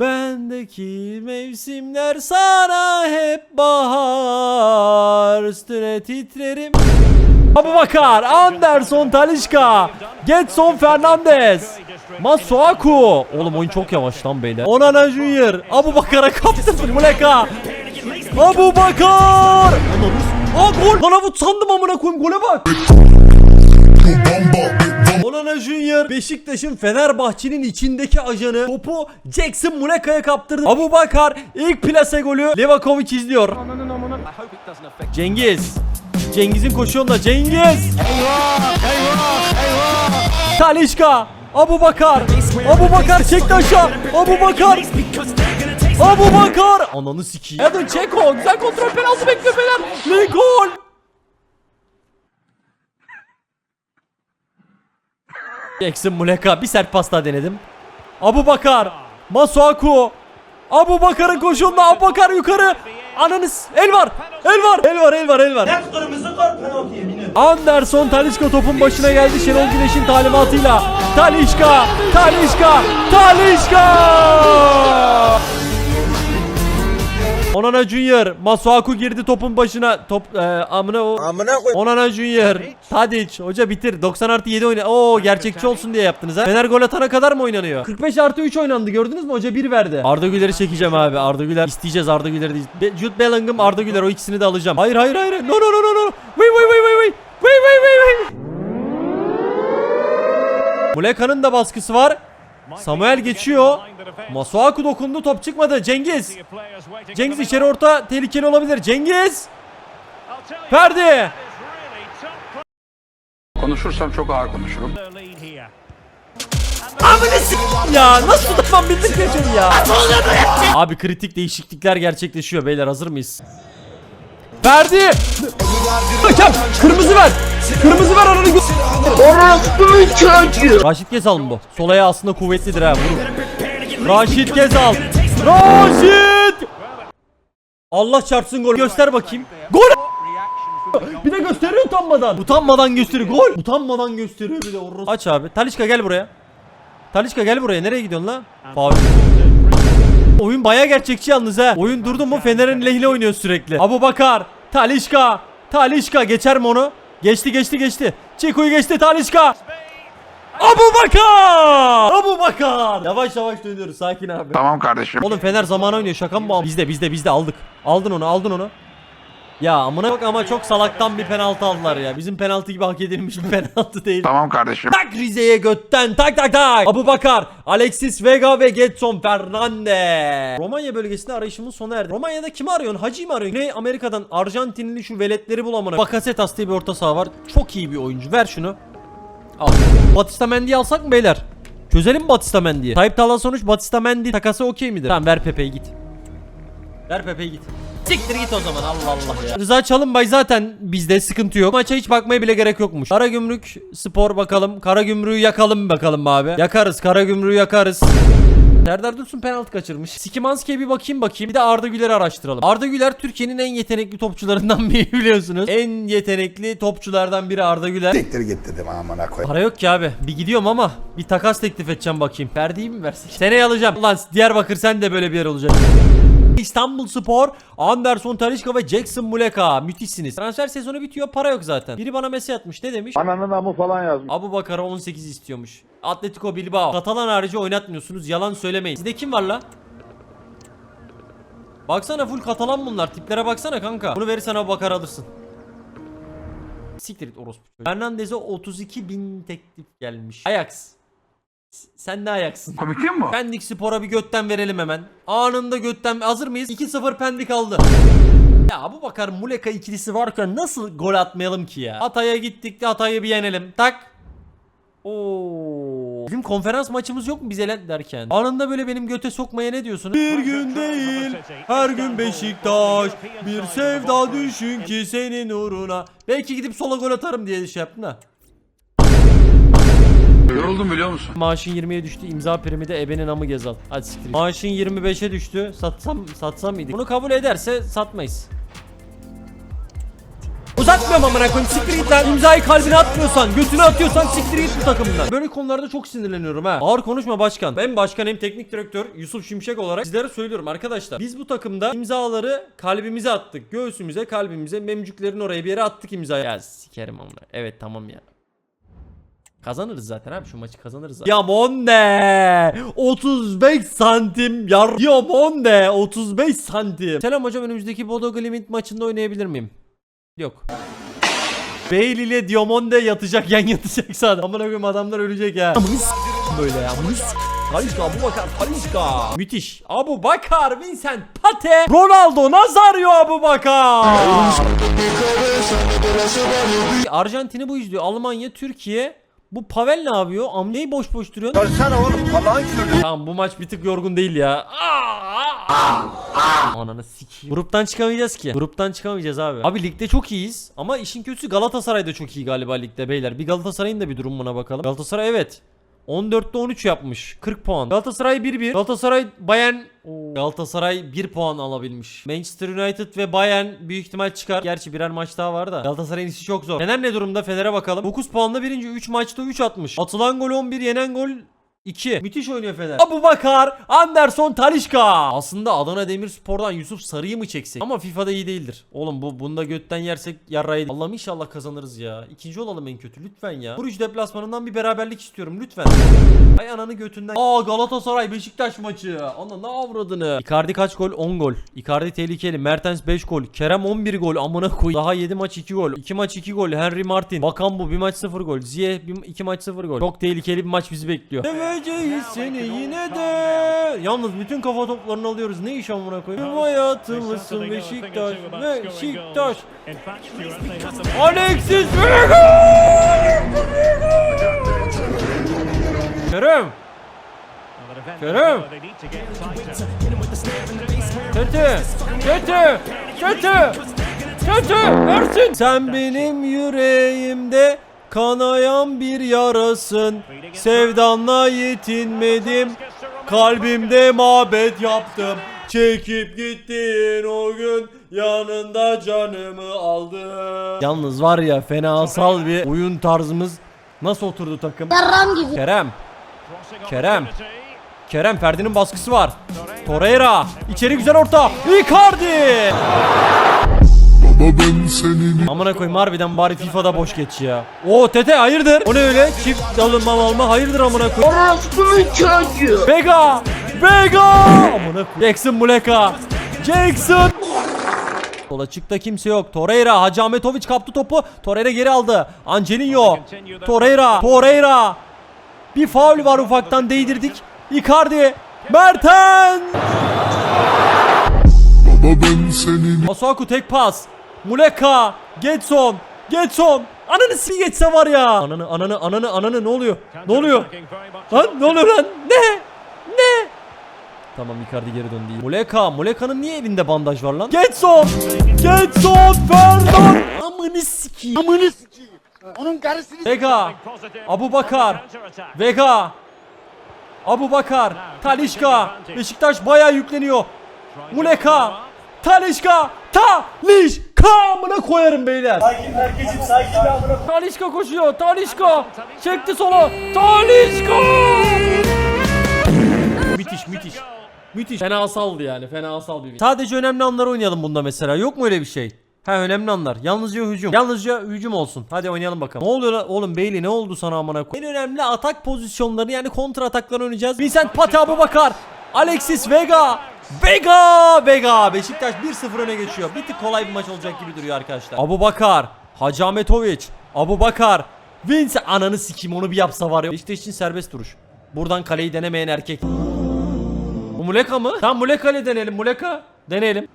Bendeki mevsimler sana hep bahar Üstüne titrerim Abu Bakar, Anderson Talişka, Getson Fernandez, Masuaku. Oğlum oyun çok yavaş lan beyler. Onana Junior, Abu Bakar'a kaptırdı Muleka. Abu Bakar. Aa gol. Lan avut sandım amına koyayım gole bak. Onana Junior Beşiktaş'ın Fenerbahçe'nin içindeki ajanı topu Jackson Muleka'ya kaptırdı. Abu Bakar ilk plase golü Levakovic izliyor. Cengiz. Cengiz'in koşu yolunda Cengiz. Eyvah eyvah eyvah. Talişka. Abu Bakar. Abu Bakar çekti aşağı. Abu Bakar. Abu Bakar. Ananı sikeyim. Edin Çeko. Güzel kontrol penaltı bekliyor Fener. Ve gol. Jackson Muleka bir sert pasta denedim. Abu Bakar. Masuaku. Abu Bakar'ın koşuğunda Abu Bakar yukarı. Ananız el var. El var. El var el var el var. Anderson Talişka topun başına geldi Şenol Güneş'in talimatıyla. Talişka. Talişka. Talişka. Onana Junior, Masuaku girdi topun başına. Top e, amına o. Amına koy. Onana Junior, Tadic, hoca bitir. 90 artı 7 oyna. Oo gerçekçi olsun diye yaptınız ha. Fener gol atana kadar mı oynanıyor? 45 artı 3 oynandı gördünüz mü hoca 1 verdi. Arda Güler'i çekeceğim abi. Arda Güler isteyeceğiz Arda Güler'i. de. Be- Jude Bellingham, Arda Güler o ikisini de alacağım. Hayır hayır hayır. No no no no no. Wait wait wait wait wait. Wait wait wait wait. Muleka'nın da baskısı var. Samuel geçiyor. Masuaku dokundu top çıkmadı. Cengiz. Cengiz içeri orta tehlikeli olabilir. Cengiz. Ferdi. Konuşursam çok ağır konuşurum. S**eyim ya nasıl tutamam bildik geçeni ya. Abi kritik değişiklikler gerçekleşiyor beyler hazır mıyız? Verdi. Hakem kırmızı ver. Kırmızı ver ananı gö- Raşit Gezal mı bu? Sol ayağı aslında kuvvetlidir ha vurun. Raşit Gezal. Raşit. Allah çarpsın gol. Göster bakayım. Gol. Bir de gösteriyor utanmadan. Utanmadan gösteriyor. Gol. Utanmadan gösteriyor bir de orası. Aç abi. Talişka gel buraya. Talişka gel buraya. Nereye gidiyorsun lan? Faul. Oyun baya gerçekçi yalnız ha. Oyun durdu mu Fener'in lehine oynuyor sürekli. Abu Bakar. Talişka. Talişka geçer mi onu? Geçti geçti geçti. Çiko'yu geçti Talişka. Abu Bakar. Abu Bakar. Yavaş yavaş dönüyoruz sakin abi. Tamam kardeşim. Oğlum Fener zaman oynuyor şaka mı bu? Bizde bizde bizde aldık. Aldın onu aldın onu. Ya amına bak ama çok salaktan bir penaltı aldılar ya. Bizim penaltı gibi hak edilmiş bir penaltı değil. Tamam kardeşim. Tak Rize'ye götten tak tak tak. Abu Bakar, Alexis Vega ve Getson Fernandez. Romanya bölgesinde arayışımın sona erdi. Romanya'da kimi arıyorsun? Hacı'yı mı arıyorsun? Güney Amerika'dan Arjantinli şu veletleri bulamana. Bakasetas diye bir orta saha var. Çok iyi bir oyuncu. Ver şunu. Al. Batista Mendy'yi alsak mı beyler? Çözelim mi Batista Mendy'yi? Tayyip Talha sonuç Batista Mendy takası okey midir? Tamam ver Pepe'yi git. Ver Pepe'yi git. Siktir git o zaman Allah Allah ya. Rıza Çalınbay zaten bizde sıkıntı yok. Maça hiç bakmaya bile gerek yokmuş. Karagümrük spor bakalım. Karagümrüğü yakalım bakalım abi. Yakarız Karagümrüğü yakarız. Serdar Dursun penaltı kaçırmış. Sikimanski'ye bir bakayım bakayım. Bir de Arda Güler'i araştıralım. Arda Güler Türkiye'nin en yetenekli topçularından biri biliyorsunuz. En yetenekli topçulardan biri Arda Güler. Siktir git dedim amına koy. Para yok ki abi. Bir gidiyorum ama bir takas teklif edeceğim bakayım. Ferdi'yi mi versin? Seneye alacağım. Ulan Diyarbakır sen de böyle bir yer olacak. İstanbul Spor, Anderson Talişka ve Jackson Muleka. Müthişsiniz. Transfer sezonu bitiyor para yok zaten. Biri bana mesaj atmış ne demiş? Ananın amı falan yazmış. Abu Bakar'a 18 istiyormuş. Atletico Bilbao. Katalan harici oynatmıyorsunuz. Yalan söylemeyin. Sizde kim var la? Baksana full Katalan bunlar. Tiplere baksana kanka. Bunu verirsen Abu Bakar alırsın. Siktir orospu. Fernandez'e 32 bin teklif gelmiş. Ajax. Sen ne ayaksın? Komik değil mi bu? Pendik Spor'a bir götten verelim hemen. Anında götten hazır mıyız? 2-0 Pendik aldı. Ya bu bakar Muleka ikilisi varken nasıl gol atmayalım ki ya? Hatay'a gittik de Hatay'ı bir yenelim. Tak. Oo. Bizim konferans maçımız yok mu bize lan derken? Anında böyle benim göte sokmaya ne diyorsunuz? Bir gün değil, her gün Beşiktaş. Bir sevda düşün ki senin uğruna. Belki gidip sola gol atarım diye şey yaptım da. Yoruldum biliyor musun? Maaşın 20'ye düştü. imza primi de ebenin amı gezal. Hadi siktir. Maaşın 25'e düştü. Satsam satsam mıydık? Bunu kabul ederse satmayız. uzatmıyorum amına koyayım. Siktir git lan. İmzayı kalbine atmıyorsan, götüne atıyorsan siktir git bu takımdan. Böyle konularda çok sinirleniyorum ha. Ağır konuşma başkan. Ben başkan hem teknik direktör Yusuf Şimşek olarak sizlere söylüyorum arkadaşlar. Biz bu takımda imzaları kalbimize attık. Göğsümüze, kalbimize, memcüklerin oraya bir yere attık imzayı. Ya sikerim amına. Evet tamam ya. Kazanırız zaten abi şu maçı kazanırız. Ya Monde 35 santim yar. Ya Monde 35 santim. Selam hocam önümüzdeki Bodo Glimt maçında oynayabilir miyim? Yok. Bale ile Diamonde yatacak yan yatacak sağda. Amına koyayım adamlar ölecek s- böyle ya. Talisca, Abu Bakar, Talisca. Müthiş. Abu Bakar, Vincent Pate, Ronaldo, Nazario Abu Bakar. Arjantin'i bu izliyor. Almanya, Türkiye. Bu Pavel ne yapıyor? Amneyi boş boş duruyor. Sana oğlum Allah'ın kürdü. Tamam bu maç bir tık yorgun değil ya. Ananı sikeyim. Gruptan çıkamayacağız ki. Gruptan çıkamayacağız abi. Abi ligde çok iyiyiz ama işin kötüsü Galatasaray'da çok iyi galiba ligde beyler. Bir Galatasaray'ın da bir durumuna bakalım. Galatasaray evet. 14'te 13 yapmış. 40 puan. Galatasaray 1-1. Galatasaray Bayern Oo. Galatasaray 1 puan alabilmiş. Manchester United ve Bayern büyük ihtimal çıkar. Gerçi birer maç daha var da. Galatasaray'ın işi çok zor. Fener ne durumda? Fener'e bakalım. 9 puanla birinci. 3 maçta 3 atmış. Atılan gol 11, yenen gol 2. Müthiş oynuyor Fener. Abu Bakar, Anderson Talişka. Aslında Adana Demirspor'dan Yusuf Sarı'yı mı çeksek? Ama FIFA'da iyi değildir. Oğlum bu bunda götten yersek yarrayı. Allah'ım inşallah kazanırız ya. İkinci olalım en kötü lütfen ya. Bruges deplasmanından bir beraberlik istiyorum lütfen. Ay ananı götünden. Aa Galatasaray Beşiktaş maçı. Ana ne avradını. Icardi kaç gol? 10 gol. Icardi tehlikeli. Mertens 5 gol. Kerem 11 gol. Amına koy. Daha 7 maç 2 gol. 2 maç 2 gol. Henry Martin. Bakan bu bir maç 0 gol. Ziye 2 maç 0 gol. Çok tehlikeli bir maç bizi bekliyor. Seveceğiz seni yine de. Yalnız bütün kafa toplarını alıyoruz. Ne iş amına koyayım? Hayatımızsın Beşiktaş. Beşiktaş. Alexis Vega! Kerem. Kerem. Kötü. Kötü. Kötü. Kötü. Ersin. Sen benim yüreğimde kanayan bir yarasın. Sevdanla yetinmedim. Kalbimde mabet yaptım. Çekip gittin o gün yanında canımı aldın. Yalnız var ya fenasal bir oyun tarzımız nasıl oturdu takım? Yarram gibi. Kerem. Kerem. Kerem Ferdi'nin baskısı var. Torreira. içeri güzel orta. Icardi. Amına koyayım harbiden bari FIFA'da boş geç ya. Oo Tete hayırdır? O ne öyle? Çift alınma alma hayırdır amına koyayım. Orospu'nun çocuğu. Vega. Vega. Amına koyayım. Jackson Muleka. Jackson. Sola çıkta kimse yok. Torreira. Hacı Ahmetoviç kaptı topu. Torreira geri aldı. Angelinho. Torreira. Torreira. Bir faul var ufaktan değdirdik. Icardi. Mertens. Masuaku tek pas. Muleka. Getson. Getson. Ananı si geçse var ya. Ananı ananı ananı ananı ne oluyor? Ne oluyor? Lan ne oluyor lan? Ne? Ne? Tamam Icardi geri döndü. Muleka. Muleka'nın niye elinde bandaj var lan? Getson. Getson. Ferdinand. Amını sikeyim. Amını sikeyim. Onun karısını Vega. Abu Bakar. Vega. Abu Bakar. Talişka. Beşiktaş bayağı yükleniyor. Muleka. Talişka. Talişka. Amına koyarım beyler. Sakin herkesim sakin Talişka koşuyor. Talişka. Çekti sola. Talişka. müthiş müthiş. Müthiş. Fena saldı yani. Fena sal bir. Sadece önemli anlar oynayalım bunda mesela. Yok mu öyle bir şey? Ha önemli anlar. Yalnızca hücum. Yalnızca hücum olsun. Hadi oynayalım bakalım. Ne oluyor lan? Oğlum Bailey ne oldu sana amına koy? En önemli atak pozisyonları yani kontra atakları oynayacağız. Vincent Abu Bakar. Alexis Vega. Vega. Vega. Beşiktaş 1-0 öne geçiyor. Bir tık kolay bir maç olacak gibi duruyor arkadaşlar. Abu Bakar. Hacı Ahmetoviç. Abu Bakar. Vince ananı sikeyim onu bir yapsa var ya. Beşiktaş için serbest duruş. Buradan kaleyi denemeyen erkek. Bu Muleka mı? Tamam Muleka ile deneyelim. Muleka. Deneyelim.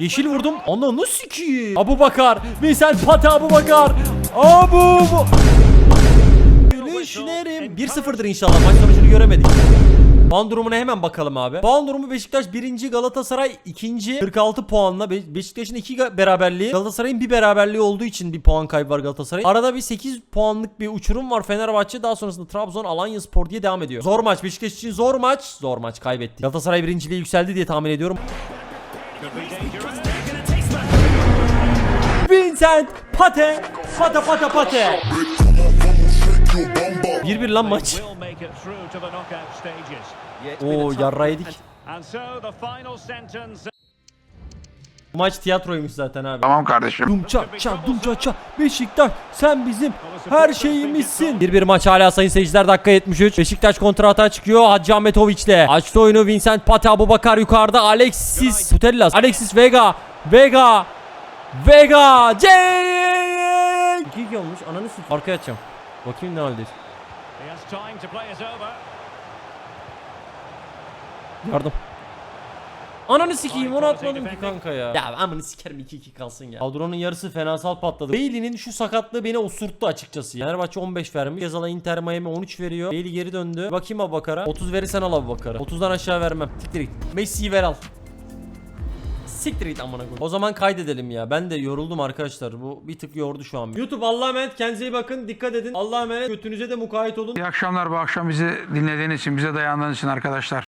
Yeşil vurdum. Ananı sikiyim. Abu Bakar. Vincent Pate Abu Bakar. Abu. 1-0'dır inşallah. Maç sonucunu göremedik. Puan durumuna hemen bakalım abi. Puan durumu Beşiktaş 1. Galatasaray 2. 46 puanla. Be- Beşiktaş'ın 2 beraberliği. Galatasaray'ın bir beraberliği olduğu için bir puan kaybı var Galatasaray. Arada bir 8 puanlık bir uçurum var Fenerbahçe. Daha sonrasında Trabzon, Alanya Spor diye devam ediyor. Zor maç. Beşiktaş için zor maç. Zor maç kaybetti. Galatasaray birinciliğe yükseldi diye tahmin ediyorum. Vincent Pate. Pate pate pate. 1-1 lan maç. Oo yarra yedik. And so the final sentence. Bu maç tiyatroymuş zaten abi. Tamam kardeşim. Dumça ça dumça ça Beşiktaş sen bizim her şeyimizsin. Bir bir maç hala sayın seyirciler dakika 73. Beşiktaş kontra atağa çıkıyor. Hacı Ahmetoviç'le. Açtı oyunu Vincent Pate Abubakar yukarıda. Alexis Putellas. Alexis Vega. Vega. Vega. Cenk. 2-2 olmuş. Ananı sik. Arkaya açacağım. Bakayım ne haldeyiz. Yardım. Ananı sikeyim onu atmadım ki kanka ya. Ya amını sikerim 2-2 kalsın ya. Kadronun yarısı fenasal patladı. Bailey'nin şu sakatlığı beni osurttu açıkçası. Fenerbahçe 15 vermiş. Yazala Inter Miami 13 veriyor. Bailey geri döndü. Bakayım Abubakar'a. 30 verirsen al Abubakar'a. 30'dan aşağı vermem. Siktir git. Messi'yi ver al. Siktir git amına koyayım. O zaman kaydedelim ya. Ben de yoruldum arkadaşlar. Bu bir tık yordu şu an. YouTube Allah'a emanet. Kendinize iyi bakın. Dikkat edin. Allah'a emanet. Götünüze de mukayyet olun. İyi akşamlar bu akşam bizi dinlediğiniz için, bize dayandığınız için arkadaşlar.